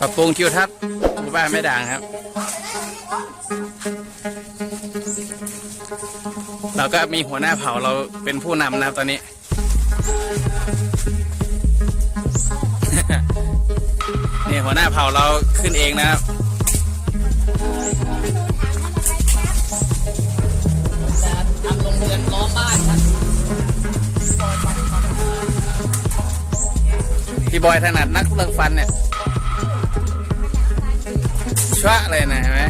ปรับปรุงทิวทัศน์หมู่บ้านไม่ด่างครับ เราก็มีหัวหน้าเผ่าเราเป็นผู้นำนะครับตอนนี้ นี่หัวหน้าเผ่าเราขึ้นเองนะครับ บอยถนัดนักเลิกฟันเนี่ยชวะเลยนะเห็นไหม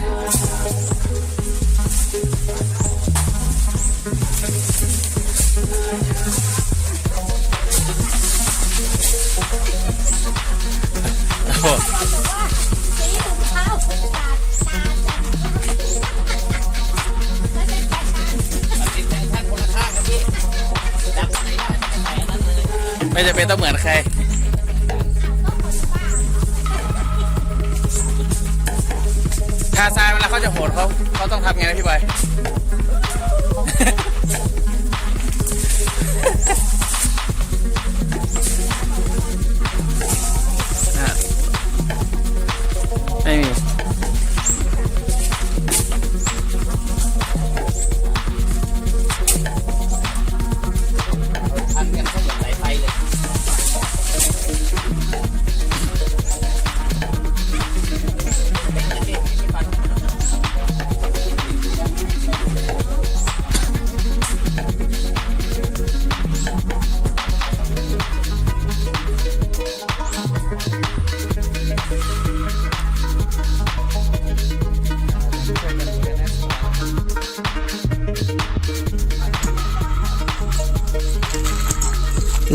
โอ้ไม่จะเป็นต้องเหมือนใคร เขาเขาเขาต้องทำไงนะพี่บอย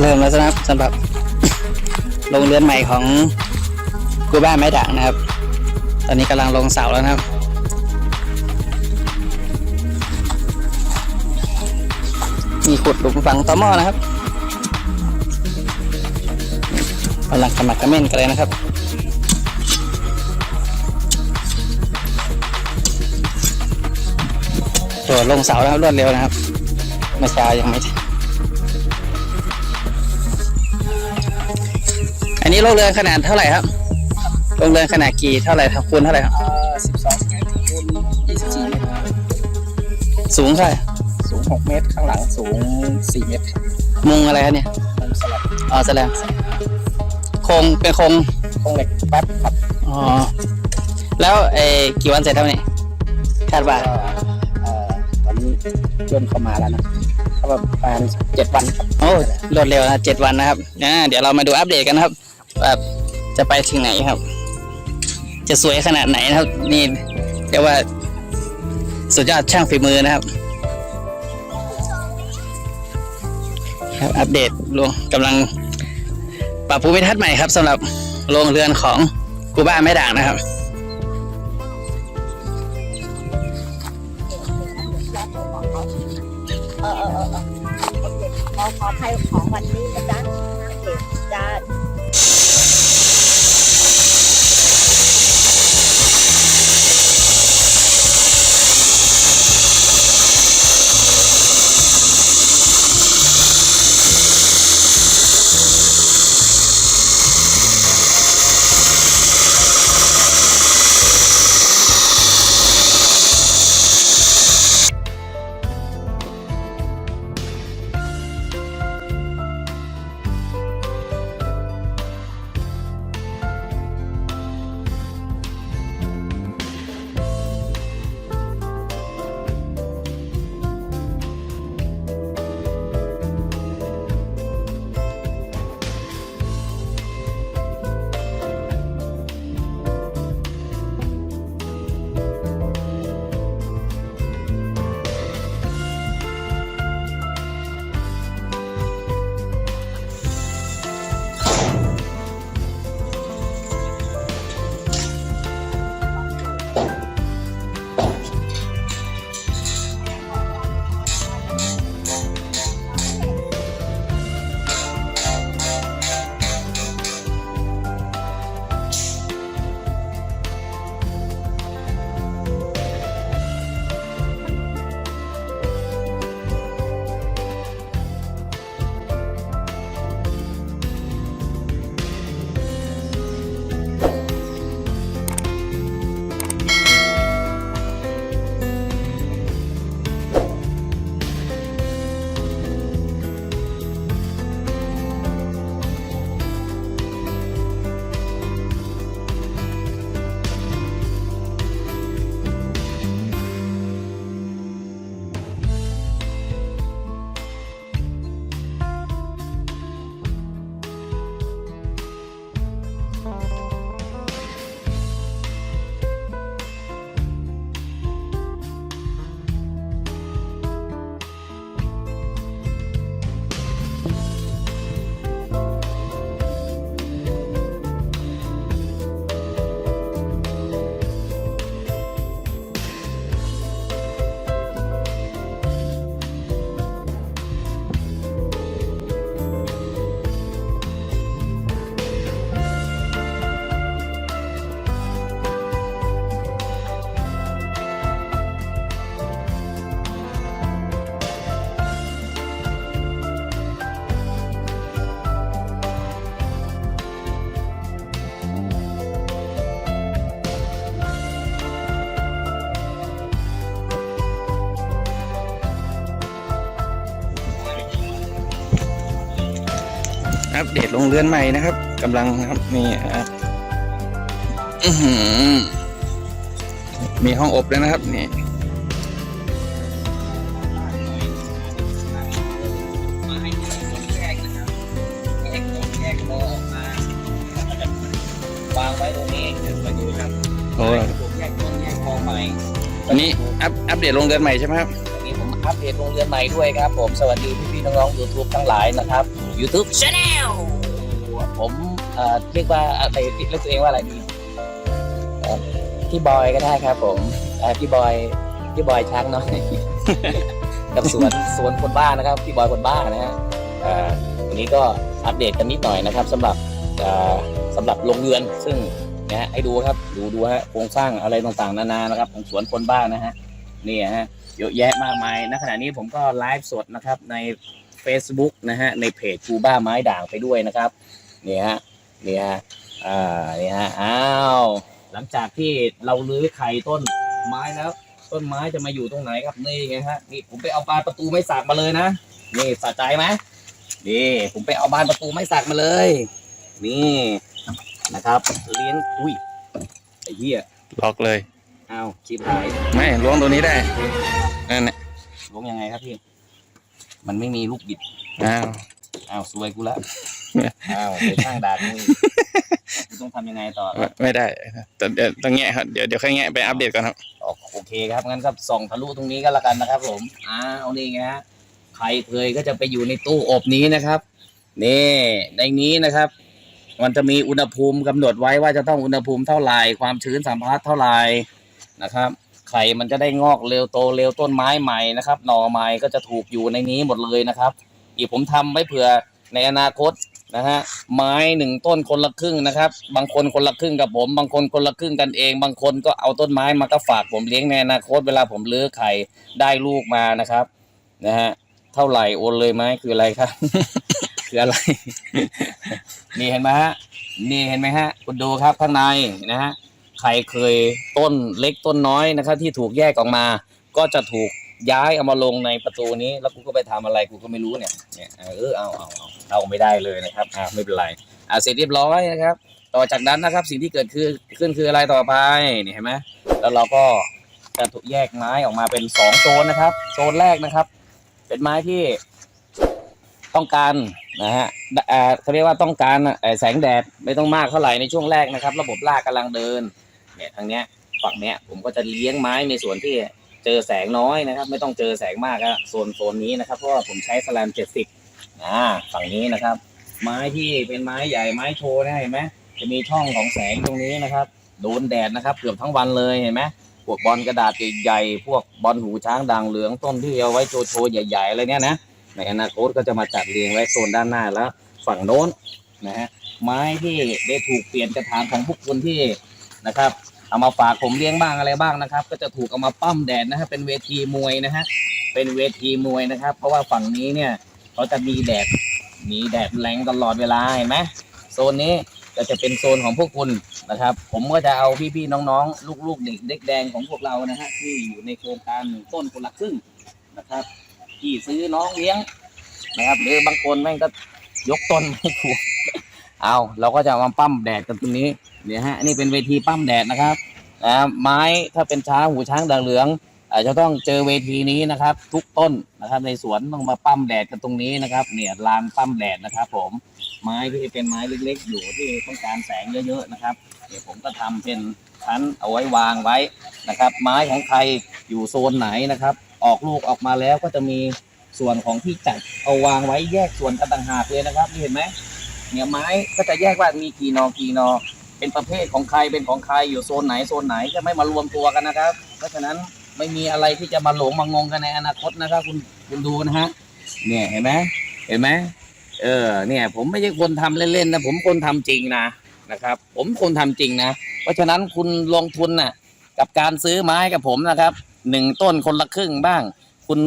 ริ่มแล้วนะครับสำหรับโรงเรือนใหม่ของกูบ้านไม้ด่างนะครับ ตอนนี้กำลังลงเสาแล้วนะครับมีขุดหลุมฝังต่อหม้อนะครับกำลังขมักเม้นกันเลยนะครับตัวลงเสาแล้วครับรวดเร็วนะครับเมื่อเช้ายังไม่ นอันนี้โรงเรือนขนาดเท่าไหร่ครับโรงเรือนขนาดกี่เท่าไหร่ครับคูณเท่าไหร่ครับสิบสองเมตรคูณยี่สิบสี่เมตรสูงเท่าไหร่สูงหกเมตรข้างหลังสูงสี่เมตรครับมุงอะไรครับเนี่ยมุมสลับอ๋อแสดงโครงเป็นโครงโครงเหล็กแป๊บครับอ๋อแล้วเออกี่วันเสร็จครับเนี่ยคาดว่าก็เอ่อตอนนี้ย่นเข้ามาแล้วนะก็ประมาณเจ็ดวันครับโอ้รวดเร็วนะเจ็ดวันนะครับอ่าเดี๋ยวเรามาดูอัปเดตกันนะครับ ว่าจะไปถึงไหนครับ จะสวยขนาดไหนนะครับ นี่เรียกว่าสุดยอดช่างฝีมือนะครับ ครับอัปเดตลงกำลังปรับภูมิทัศน์ใหม่ครับสำหรับโรงเรือนของกูบ้าแม่ด่างนะครับเออเออเออเออขอขออภัยของวันนี้นะจ๊ะนา อัปเดตโรงเรือนใหม่นะครับกำลังนะครับนี่ครับอื้อหือมีห้องอบเลยนะครับ นี่มาให้คนแยกนะครับแยกคนแยกโมออกมาวางไว้ตรงนี้เดี๋ยวมาดูครับโอ้ยผมแยกต้นแยกโมใหม่วันนี้อัปอัปเดตโรงเรือนใหม่ใช่ไหมครับวันนี้ผมอัปเดตโรงเรียนใหม่ด้วยครับ ผมสวัสดีพี่ๆน้องๆ YouTube ทั้งหลายนะครับ YouTube Channel ผมเอ่อเรียกว่าอะไรเรียกตัวเองว่าอะไรดีพี่บอยก็ได้ครับ ผมพี่บอยพี่บอยช้างน้อยกับสวนสวนคนบ้านะครับพี่บอยคนบ้านะฮะวันนี้ก็อัปเดตกันนิดหน่อยนะครับสำหรับเอ่อสำหรับโรงเรือน ซึ่งนะฮะให้ดูครับ ดูดูฮะโครงสร้างอะไรต่างๆนานานะครับ ของสวนคนบ้านะฮะนี่ฮะเยอะแยะมากมายณขณะนี้ผมก็ไลฟ์สดนะครับใน Facebook นะฮะในเพจกูบ้าไม้ด่างไปด้วยนะครับนี่ฮะนี่ฮะอ่านี่ฮะอ้าวหลังจากที่เราลื้อไข่ต้นไม้แล้ว ต้นไม้จะมาอยู่ตรงไหนครับนี่ไงฮะนี่ผมไปเอาบานประตูไม้สักมาเลยนะนี่สะใจไหมนี่ผมไปเอาบานประตูไม้สักมาเลย นี่นะครับ เลี้ยงอุ้ยไอ้เหี้ยล็อกเลยอ้าวชิบหายไม่ล้วงตัวนี้ได้นั่นแหละล้วงยังไงครับพี่ มันไม่มีลูกบิด อ้าว อ้าวซวยกูละ อ้าวไปข้างด่ากูอีกกูต้องทำยังไงต่อไม่ไม่ได้แต่เดี๋ยวต้องแงะครับเดี๋ยวเดี๋ยวค่อยแงะไปอัปเดตก่อนครับอ๋อโอเคครับ งั้นก็ส่องทะลุตรงนี้ก็แล้วกันนะครับ ผม อ้าวนี่ไงฮะ ไข่เคยก็จะไปอยู่ในตู้อบนี้นะครับ นี่ ในนี้นะครับ มันจะมีอุณหภูมิกำหนดไว้ว่าจะต้องอุณหภูมิเท่าไหร่ ความชื้นสัมผัสเท่าไหร่นะครับ ไข่มันจะได้งอกเร็วโตเร็วต้นไม้ใหม่นะครับ หน่อใหม่ก็จะถูกอยู่ในนี้หมดเลยนะครับ อีกผมทำไว้เผื่อในอนาคตนะฮะไม้หนึ่งต้นคนละครึ่งนะครับ บางคนคนละครึ่งกับผม บางคนคนละครึ่งกันเอง บางคนก็เอาต้นไม้มาก็ฝากผมเลี้ยงในอนาคตเวลาผมเลื้อไข่ได้ลูกมานะครับนะฮะเท่าไหร่โอนเลยไหมคืออะไรครับ คืออะไร นี่เห็นไหมฮะนี่เห็นไหมฮะคุณดูครับข้างในนะฮะ ใครเคยต้นเล็กต้นน้อยนะครับ ที่ถูกแยกออกมา ก็จะถูกย้ายเอามาลงในประตูนี้ แล้วกูก็ไปทำอะไรกูก็ไม่รู้เนี่ยเนี่ยเออเอาเอาเอาเอาไม่ได้เลยนะครับอ่าไม่เป็นไรอ่าเสร็จเรียบร้อยนะครับ ต่อจากนั้นนะครับสิ่งที่เกิดขึ้นขึ้นคืออะไรต่อไปนี่เห็นไหมแล้วเราก็จะถูกแยกไม้ออกมาเป็นสองโซนนะครับโซนแรกนะครับ เป็นไม้ที่ต้องการนะฮะเขาเรียกว่าต้องการแสงแดดไม่ต้องมากเท่าไหร่ในช่วงแรกนะครับ ระบบรากกำลังเดิน เนี่ยทางเนี้ยฝั่งเนี้ยผมก็จะเลี้ยงไม้ในส่วนที่เจอแสงน้อยนะครับ ไม่ต้องเจอแสงมากอะโซนโซนนี้นะครับเพราะว่าผมใช้สแลมเจ็ดสิบอ่าฝั่งนี้นะครับ ไม้ที่เป็นไม้ใหญ่ไม้โชว์เนะเห็นไหมจะมีช่องของแสงตรงนี้นะครับโดนแดดนะครับเกือบทั้งวันเลยเห็นไหมพวกบอลกระดาษใหญ่ๆพวกบอลหูช้างด่างเหลืองต้นที่เอาไว้โชว์โชว์ใหญ่ๆอะไรเนี้ยนะในอนาคตก็จะมาจัดเรียงไว้โซนด้านหน้าแล้ว ฝั่งโน้นนะฮะไม้ที่ได้ถูกเปลี่ยนกระถางของพวกคุณที่ นะครับ เอามาฝากผมเลี้ยงบ้างอะไรบ้างนะครับ ก็จะถูกเอามาปั้มแดดนะฮะเป็นเวทีมวยนะฮะเป็นเวทีมวยนะครับ เพราะว่าฝั่งนี้เนี่ยเขาจะมีแดดมีแดดแรงตลอดเวลาเห็นไหมโซนนี้ก็จะเป็นโซนของพวกคุณนะครับ ผมก็จะเอาพี่ๆน้องๆ ลูกๆเด็กเด็กแดงของพวกเรานะฮะที่อยู่ในโครงการหนึ่งต้นคนละครึ่งนะครับที่ซื้อน้องเลี้ยงนะครับหรือบางคนแม่งก็ยกต้นไม่ถูกเอาเราก็จะมาปั้มแดดกันตรงนี้ เนี่ยฮะนี่เป็นเวทีปั้มแดดนะครับนะไม้ถ้าเป็นช้างหูช้างด่างเหลืองอาจจะต้องเจอเวทีนี้นะครับ ทุกต้นนะครับ ในสวนต้องมาปั้มแดดกันตรงนี้นะครับ เนี่ยลานปั้มแดดนะครับ ผมไม้ที่เป็นไม้เล็กๆ อยู่ที่ต้องการแสงเยอะๆนะครับเดี๋ยวผมก็ทำเป็นชั้นเอาไว้วางไว้นะครับ ไม้ของใครอยู่โซนไหนนะครับ ออกลูกออกมาแล้วก็จะมีส่วนของที่จัดเอาวางไว้แยกส่วนกันต่างหากเลยนะครับนี่เห็นไหมเนี่ยไม้ก็จะแยกว่ามีกี่นอกี่นอ เป็นประเภทของใครเป็นของใครอยู่โซนไหนโซนไหนจะไม่มารวมตัวกันนะครับ เพราะฉะนั้นไม่มีอะไรที่จะมาหลงมางงกันในอนาคตนะครับ คุณคุณดูนะฮะเนี่ยเห็นไหมเห็นไหมเออเนี่ย ผมไม่ใช่คนทำเล่นๆนะผมคนทำจริงนะนะครับ ผมคนทำจริงนะเพราะฉะนั้นคุณลงทุนน่ะกับการซื้อไม้กับผมนะครับหนึ่งต้นคนละครึ่งบ้าง คุณ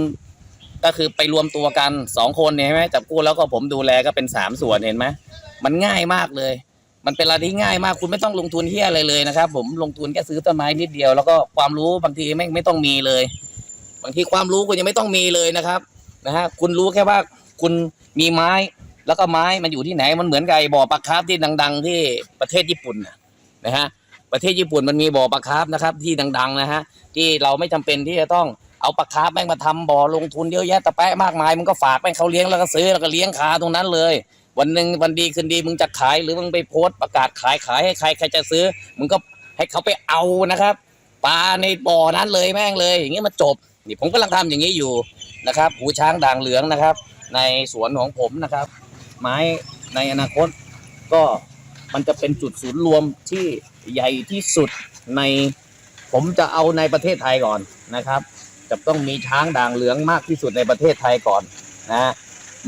ก็คือไปรวมตัวกันสองคนเนี่ยใช่ไหมจับคู่แล้วก็ผมดูแลก็เป็นสามส่วนเห็นไหมมันง่ายมากเลย มันเป็นอะไรที่ง่ายมากคุณไม่ต้องลงทุนเฮียอะไรเลยนะครับ ผมลงทุนแค่ซื้อต้นไม้นิดเดียวแล้วก็ความรู้บางทีไม่ไม่ต้องมีเลย บางทีความรู้คุณยังไม่ต้องมีเลยนะครับนะฮะคุณรู้แค่ว่าคุณมีไม้ แล้วก็ไม้มันอยู่ที่ไหนมันเหมือนกับไอ้บ่อปลาคาร์ฟที่ดัง ๆ ที่ประเทศญี่ปุ่นน่ะนะฮะประเทศญี่ปุ่นมันมีบ่อปลาคาร์ฟนะครับ ที่ดัง ๆ นะฮะที่เราไม่จำเป็นที่จะต้องเอาปลาคาร์ฟแม่งมาทำบ่อลงทุนเยอะแยะตะแปะมากมายมึงก็ฝากแม่งเขาเลี้ยงแล้วก็ซื้อแล้วก็เลี้ยงคาตรงนั้นเลย วันหนึ่งวันดีคืนดีมึงจะขายหรือมึงไปโพสต์ประกาศขายขายให้ใครใครจะซื้อ มึงก็ให้เขาไปเอานะครับปลาในบ่อนั้นเลยแม่งเลย อย่างนี้มันจบนี่ผมกำลังทำอย่างนี้อยู่นะครับหูช้างด่างเหลืองนะครับ ในสวนของผมนะครับ ไม้ในอนาคต ก็มันจะเป็นจุดศูนย์รวมที่ใหญ่ที่สุดในผมจะเอาในประเทศไทยก่อนนะครับ จะต้องมีช้างด่างเหลืองมากที่สุดในประเทศไทยก่อนนะ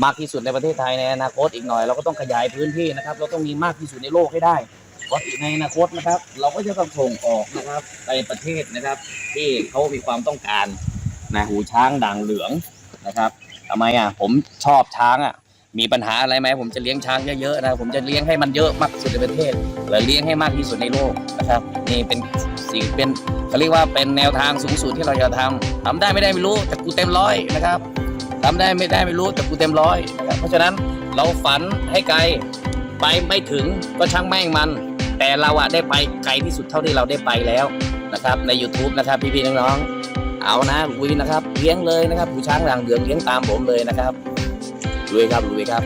มากที่สุดในประเทศไทยในอนาคตอีกหน่อย เราก็ต้องขยายพื้นที่นะครับ เราต้องมีมากที่สุดในโลกให้ได้เพราะในอนาคตนะครับ เราก็จะต้องส่งออกนะครับไปประเทศนะครับ ที่เขามีความต้องการนะหูช้างด่างเหลืองนะครับทำไมอะผมชอบช้างอะมีปัญหาอะไรไหมผมจะเลี้ยงช้างเยอะๆนะผมจะเลี้ยงให้มันเยอะมากที่สุดในประเทศและเลี้ยงให้มากที่สุดในโลกนะครับนี่เป็นสิ่งเป็นเขาเรียกว่าเป็นแนวทางสูงสุดที่เราจะทำทำได้ไม่ได้ไม่รู้แต่กูเต็มร้อยนะครับ ทำได้ไม่ได้ไม่รู้แต่กูเต็มร้อยนะครับเพราะฉะนั้นเราฝันให้ไกลไปไม่ถึงก็ช่างแม่งมัน แต่เราอะได้ไปไกลที่สุดเท่าที่เราได้ไปแล้วนะครับ ใน YouTube นะครับพี่ๆน้องๆเอานะลุยนะครับเลี้ยงเลยนะครับผู้ช้างหลังเหลืองเลี้ยงตามผมเลยนะครับลุยครับลุยครับ